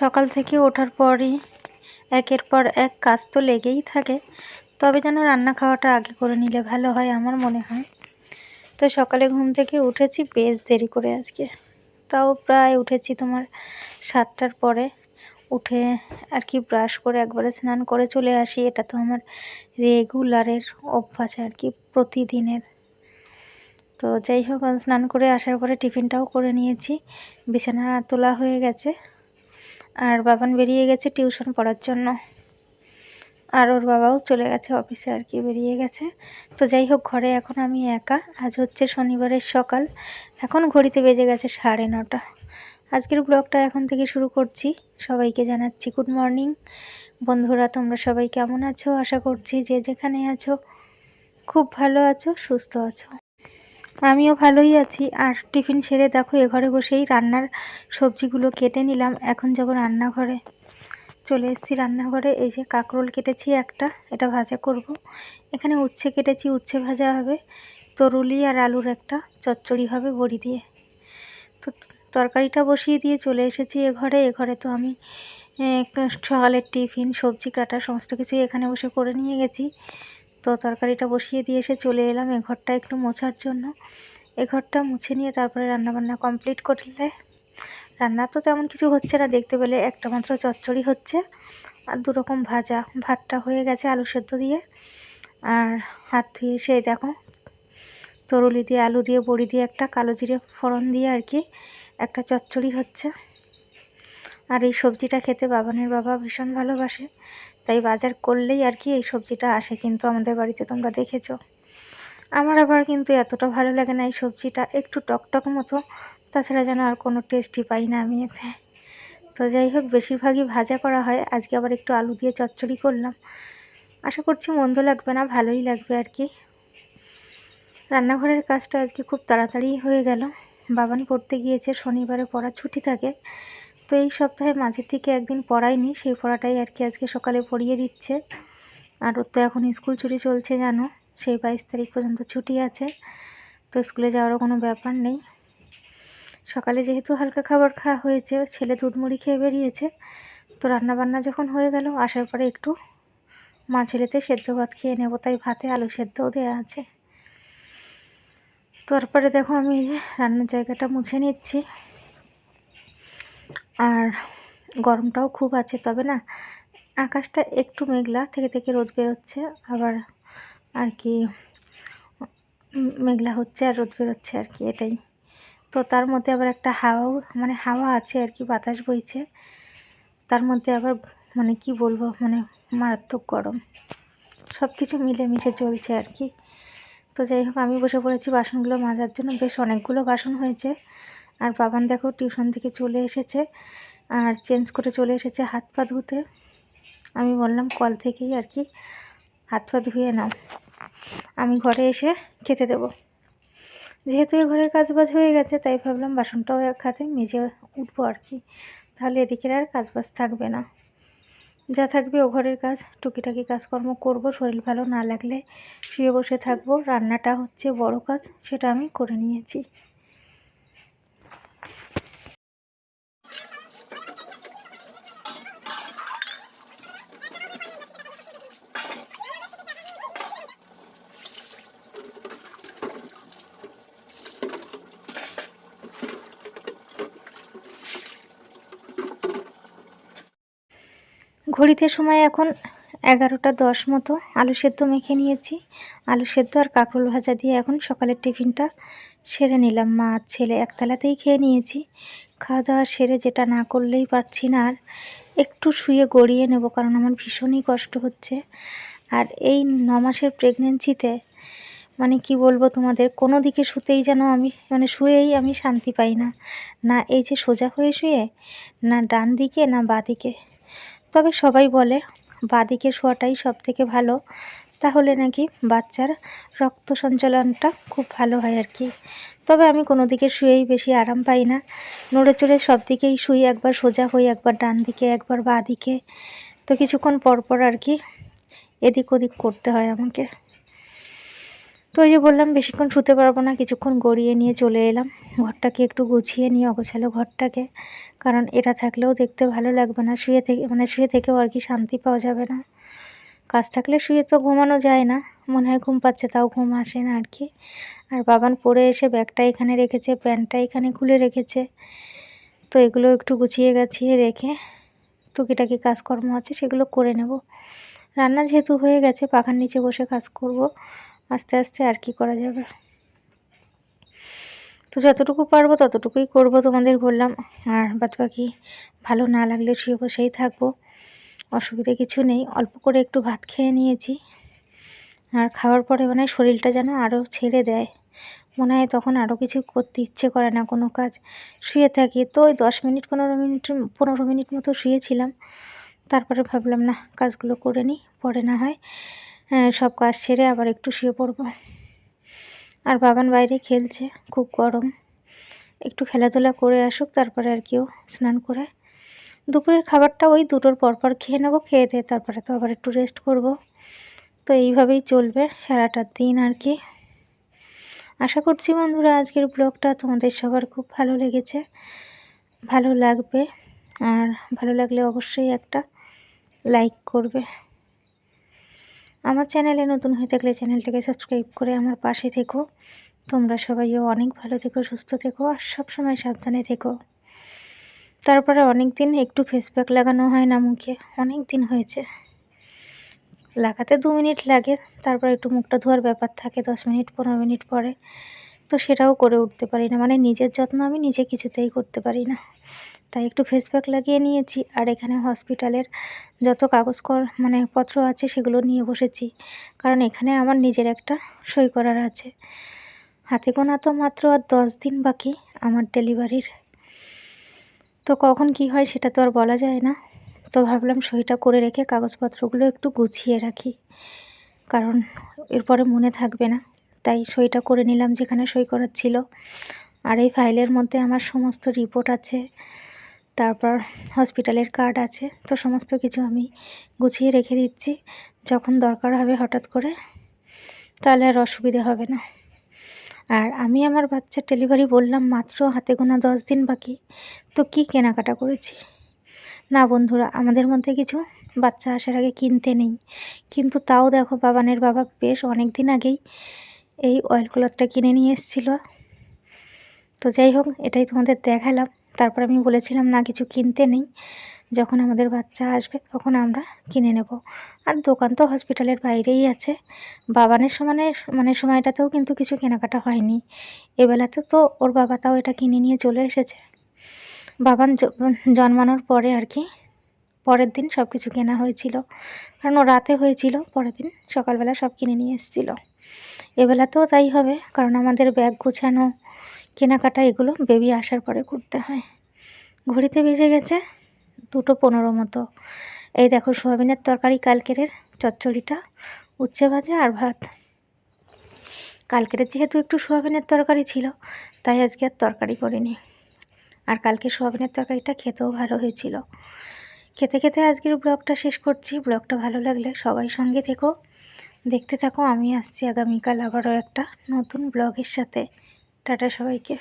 সকাল থেকে ওঠার পরই একের পর এক কাজ তো লেগেই থাকে। তবে যেন রান্না খাওয়াটা আগে করে নিলে ভালো হয় আমার মনে হয়। তো সকালে ঘুম থেকে উঠেছি, বেশ দেরি করে আজকে। তাও প্রায় উঠেছি তোমার সাতটার পরে। উঠে আর কি ব্রাশ করে একবারে স্নান করে চলে আসি। এটা তো আমার রেগুলারের অভ্যাস আর কি প্রতিদিনের। তো যাই হোক, স্নান করে আসার পরে টিফিনটাও করে নিয়েছি। বিছানা তোলা হয়ে গেছে। আর বাবান বেরিয়ে গেছে টিউশন পড়ার জন্য। আর ওর বাবাও চলে গেছে অফিসে আর কি, বেরিয়ে গেছে। তো যাই হোক, ঘরে এখন আমি একা। আজ হচ্ছে শনিবারের সকাল। এখন ঘড়িতে বেজে গেছে সাড়ে নটা। আজকের ব্লগটা এখন থেকে শুরু করছি। সবাইকে জানাচ্ছি গুড মর্নিং। বন্ধুরা, তোমরা সবাই কেমন আছো? আশা করছি যে যেখানে আছো, খুব ভালো আছো, সুস্থ আছো। আমিও ভালোই আছি। আর টিফিন সেরে দেখো, এ ঘরে বসেই রান্নার সবজিগুলো কেটে নিলাম। এখন যাব রান্নাঘরে। চলে এসেছি রান্নাঘরে। এই যে কাঁকরোল কেটেছি একটা, এটা ভাজা করব। এখানে উচ্ছে কেটেছি, উচ্ছে ভাজা হবে। তরুলি আর আলুর একটা চচ্চড়ি হবে বড়ি দিয়ে। তো তরকারিটা বসিয়ে দিয়ে চলে এসেছি এ ঘরে। এ ঘরে তো আমি সকালের টিফিন, সবজি কাটা, সমস্ত কিছুই এখানে বসে করে নিয়ে গেছি। তো তরকারিটা বসিয়ে দিয়ে এসে চলে এলাম এ ঘরটা একটু মোছার জন্য। এ ঘরটা মুছে নিয়ে তারপরে রান্নাবান্না কমপ্লিট করলে। রান্না তো তেমন কিছু হচ্ছে না দেখতে পেলে, একটা মাত্র চচ্চড়ি হচ্ছে আর দুরকম ভাজা। ভাতটা হয়ে গেছে আলু সেদ্ধ দিয়ে। আর হাত ধুয়ে এসে দেখো, তরুলি দিয়ে আলু দিয়ে, বড়ি দিয়ে একটা কালো জিরে ফোড়ন দিয়ে আর কি একটা চচ্চড়ি হচ্ছে। আর এই সবজিটা খেতে বাবানের বাবা ভীষণ ভালোবাসে। তাই বাজার করলেই আর কি এই সবজিটা আসে, কিন্তু আমাদের বাড়িতে তোমরা দেখেছ। আমার আবার কিন্তু এতটা ভালো লাগে না এই সবজিটা, একটু টকটক মতো, তাছাড়া যেন আর কোনো টেস্টই পাই না আমি এতে। তো যাই হোক, বেশিরভাগই ভাজা করা হয়, আজকে আবার একটু আলু দিয়ে চচ্চড়ি করলাম। আশা করছি মন্দ লাগবে না, ভালোই লাগবে আর কি। রান্নাঘরের কাজটা আজকে খুব তাড়াতাড়ি হয়ে গেল। বাবান পড়তে গিয়েছে, শনিবারে পড়া ছুটি থাকে। তো এই সপ্তাহে মাঝের থেকে একদিন পড়ায়নি সেই পড়াটাই আর কি আজকে সকালে পড়িয়ে দিচ্ছে। আর ওর তো এখন স্কুল ছুটি চলছে জানো, সেই বাইশ তারিখ পর্যন্ত ছুটি আছে, তো স্কুলে যাওয়ারও কোনো ব্যাপার নেই। সকালে যেহেতু হালকা খাবার খাওয়া হয়েছে ছেলে দুধ মুড়ি খেয়ে বেরিয়েছে, তো রান্নাবান্না যখন হয়ে গেল, আসার পরে একটু মা ছেলেতে সেদ্ধ ভাত খেয়ে নেব, তাই ভাতে আলু সেদ্ধও দেওয়া আছে। তারপরে দেখো আমি এই যে রান্নার জায়গাটা মুছে নিচ্ছি। আর গরমটাও খুব আছে, তবে না, আকাশটা একটু মেঘলা থেকে থেকে রোদ বেরোচ্ছে, আবার আর কি মেঘলা হচ্ছে আর রোদ বেরোচ্ছে আর কি, এটাই। তো তার মধ্যে আবার একটা হাওয়াও মানে হাওয়া আছে আর কি, বাতাস বইছে, তার মধ্যে আবার মানে কি বলব মানে মারাত্মক গরম। সব কিছু মিলেমিশে চলছে আর কি। তো যাই হোক, আমি বসে পড়েছি বাসনগুলো মাজার জন্য, বেশ অনেকগুলো বাসন হয়েছে। আর বাগান দেখো, টিউশন থেকে চলে এসেছে আর চেঞ্জ করে চলে এসেছে হাত পা ধুতে। আমি বললাম, কল থেকেই আর কি, হাত পা ধুয়ে নাও। আমি ঘরে এসে খেতে দেবো। যেহেতু এই ঘরের কাজ বাজ হয়ে গেছে, তাই ভাবলাম বাসনটাও এক হাতে মেজে উঠবো আর কি। তাহলে এদিকের আর কাজ বাজ থাকবে না। যা থাকবে ও ঘরের কাজ, টুকিটাকি কাজকর্ম করব, শরীর ভালো না লাগলে শুয়ে বসে থাকব। রান্নাটা হচ্ছে বড় কাজ, সেটা আমি করে নিয়েছি। ঘড়িতে সময় এখন এগারোটা দশ মতো। আলু সেদ্ধ মেখে নিয়েছি। আলু সেদ্ধ আর কাঁকরোল ভাজা দিয়ে এখন সকালের টিফিনটা সেরে নিলাম। মা আর ছেলে একতলাতেই খেয়ে নিয়েছি। খাওয়া দাওয়া সেরে যেটা না করলেই পারছি না আর একটু শুয়ে গড়িয়ে নেব, কারণ আমার ভীষণই কষ্ট হচ্ছে। আর এই ন মাসের প্রেগনেন্সিতে মানে কি বলব তোমাদের, কোনো দিকে শুতেই যেন আমি মানে শুয়েই আমি শান্তি পাই না। না এই যে সোজা হয়ে শুয়ে, না ডান দিকে, না বাঁ দিকে। তবে সবাই বলে, বাঁদিকে শোয়াটাই সব থেকে ভালো। তাহলে নাকি বাচ্চার রক্ত সঞ্চালনটা খুব ভালো হয় আর কি। তবে আমি কোনো দিকে শুয়েই বেশি আরাম পাই না। নড়ে চড়ে সব দিকেই শুই, একবার সোজা হই, একবার ডান দিকে, একবার বাঁ দিকে। তো কিছুক্ষণ পরপর আর কি এদিক ওদিক করতে হয় আমাকে। তো ওই যে বললাম, বেশিক্ষণ শুতে পারব না, কিছুক্ষণ গড়িয়ে নিয়ে চলে এলাম। ঘরটাকে একটু গুছিয়ে নিয়ে অগোছালো ঘরটাকে, কারণ এটা থাকলেও দেখতে ভালো লাগবে না। শুয়ে থেকে মানে শুয়ে থেকেও আর কি শান্তি পাওয়া যাবে না। কাজ থাকলে শুয়ে তো ঘুমানো যায় না, মনে হয় ঘুম পাচ্ছে, তাও ঘুম আসে না আর কি। আর বাবান পরে এসে ব্যাগটা এখানে রেখেছে প্যান্টটা এখানে খুলে রেখেছে। তো এগুলো একটু গুছিয়ে গাছিয়ে রেখে টুকিটাকি কাজকর্ম আছে, সেগুলো করে নেব। রান্না যেহেতু হয়ে গেছে, পাখার নিচে বসে কাজ করব। আস্তে আস্তে আর কি করা যাবে? তো যতটুকু পারব ততটুকুই করব তোমাদের বললাম। আর বাদ বাকি ভালো না লাগলে শুয়ে বসেই থাকব। অসুবিধা কিছু নেই। অল্প করে একটু ভাত খেয়ে নিয়েছি। আর খাওয়ার পরে মানে শরীরটা যেন আরও ছেড়ে দেয়। মনে হয় তখন আরও কিছু করতে ইচ্ছে করে না কোনো কাজ। শুয়ে থাকি। তো ওই দশ মিনিট, পনেরো মিনিট পনেরো মিনিট মতো শুয়েছিলাম। তারপরে ভাবলাম, না, কাজগুলো করে নিই। পরে না হয় সব কাজ সেরে আবার একটু শুয়ে পড়ব। আর বাবান বাইরে খেলছে, খুব গরম। একটু খেলাধুলা করে আসুক, তারপরে আর কেউ স্নান করে। দুপুরের খাবারটা ওই দুটোর পরপর খেয়ে নেব, খেয়ে দিয়ে তারপরে তো আবার একটু রেস্ট করব। তো এইভাবেই চলবে সারাটা দিন আর কি। আশা করছি বন্ধুরা আজকের ব্লগটা তোমাদের সবার খুব ভালো লেগেছে, ভালো লাগবে। আর ভালো লাগলে অবশ্যই একটা লাইক করবে। আমার চ্যানেলে নতুন হয়ে থাকলে চ্যানেলটাকে সাবস্ক্রাইব করে আমার পাশে থেকো। তোমরা সবাইও অনেক ভালো থেকো, সুস্থ থেকো আর সবসময় সাবধানে থেকো। তারপরে অনেক দিন একটু ফেস প্যাক লাগানো হয় না মুখে অনেক দিন হয়েছে। লাগাতে দু মিনিট লাগে, তারপর একটু মুখটা ধোয়ার ব্যাপার থাকে, দশ মিনিট, পনেরো মিনিট পরে। তো সেটাও করে উঠতে পারি না। মানে নিজের যত্ন আমি নিজে কিছুতেই করতে পারি না। তাই একটু ফেস প্যাক লাগিয়ে নিয়েছি আর এখানে হসপিটালের যত কাগজ কর মানে পত্র আছে সেগুলো নিয়ে বসেছি। কারণ এখানে আমার নিজের একটা সই করার আছে। হাতে গোনা তো মাত্র আর দশ দিন বাকি আমার ডেলিভারির তো কখন কি হয় সেটা তো আর বলা যায় না। তো ভাবলাম সইটা করে রেখে কাগজপত্রগুলো একটু গুছিয়ে রাখি। কারণ এরপরে মনে থাকবে না। তাই সইটা করে নিলাম যেখানে সই করার ছিল। আর এই ফাইলের মধ্যে আমার সমস্ত রিপোর্ট আছে, তারপর হসপিটালের কার্ড আছে, তো সমস্ত কিছু আমি গুছিয়ে রেখে দিচ্ছি। যখন দরকার হবে হঠাৎ করে, তাহলে আর অসুবিধে হবে না। আর আমি আমার বাচ্চার ডেলিভারি বললাম মাত্র হাতে গোনা দশ দিন বাকি, তো কি কেনাকাটা করেছি? না বন্ধুরা, আমাদের মধ্যে কিছু বাচ্চা আসার আগে কিনতে নেই। কিন্তু তাও দেখো, বাবানের বাবা বেশ অনেক দিন আগেই এই অয়েল ক্লথটা কিনে নিয়ে এসেছিল। তো যাই হোক, এটাই তোমাদের দেখালাম। তারপর আমি বলেছিলাম, না, কিছু কিনতে নেই। যখন আমাদের বাচ্চা আসবে, তখন আমরা কিনে নেব। আর দোকান তো হসপিটালের বাইরেই আছে। বাবানের সমানে মানে সময়টাতেও কিন্তু কিছু কেনাকাটা হয়নি। এবেলাতে তো ওর বাবা তাও এটা কিনে নিয়ে চলে এসেছে। বাবান জন্মানোর পরে আর কি, পরের দিন সব কিছু কেনা হয়েছিল। কারণ ও রাতে হয়েছিল, পরের দিন সকালবেলা সব কিনে নিয়ে এসেছিল। এবেলাতেও তাই হবে, কারণ আমাদের ব্যাগ গোছানো, কেনাকাটা এগুলো বেবি আসার পরে করতে হয়। ঘড়িতে বেজে গেছে, দুটো পনেরো মতো। এই দেখো সোয়াবিনের তরকারি কালকেরের চচ্চড়িটা, উচ্ছে ভাজা আর ভাত। কালকের যেহেতু একটু সোয়াবিনের তরকারি ছিল, তাই আজকে আর তরকারি করিনি। আর কালকে সোয়াবিনের তরকারিটা খেতেও ভালো হয়েছিল। খেতে খেতে আজকের ব্লগটা শেষ করছি। ব্লগটা ভালো লাগলে সবাই সঙ্গে থেকো। দেখতে থাকো আমি আসছি আগামীকাল আবারও একটা নতুন ব্লগের সাথে। টাটা সবাইকে।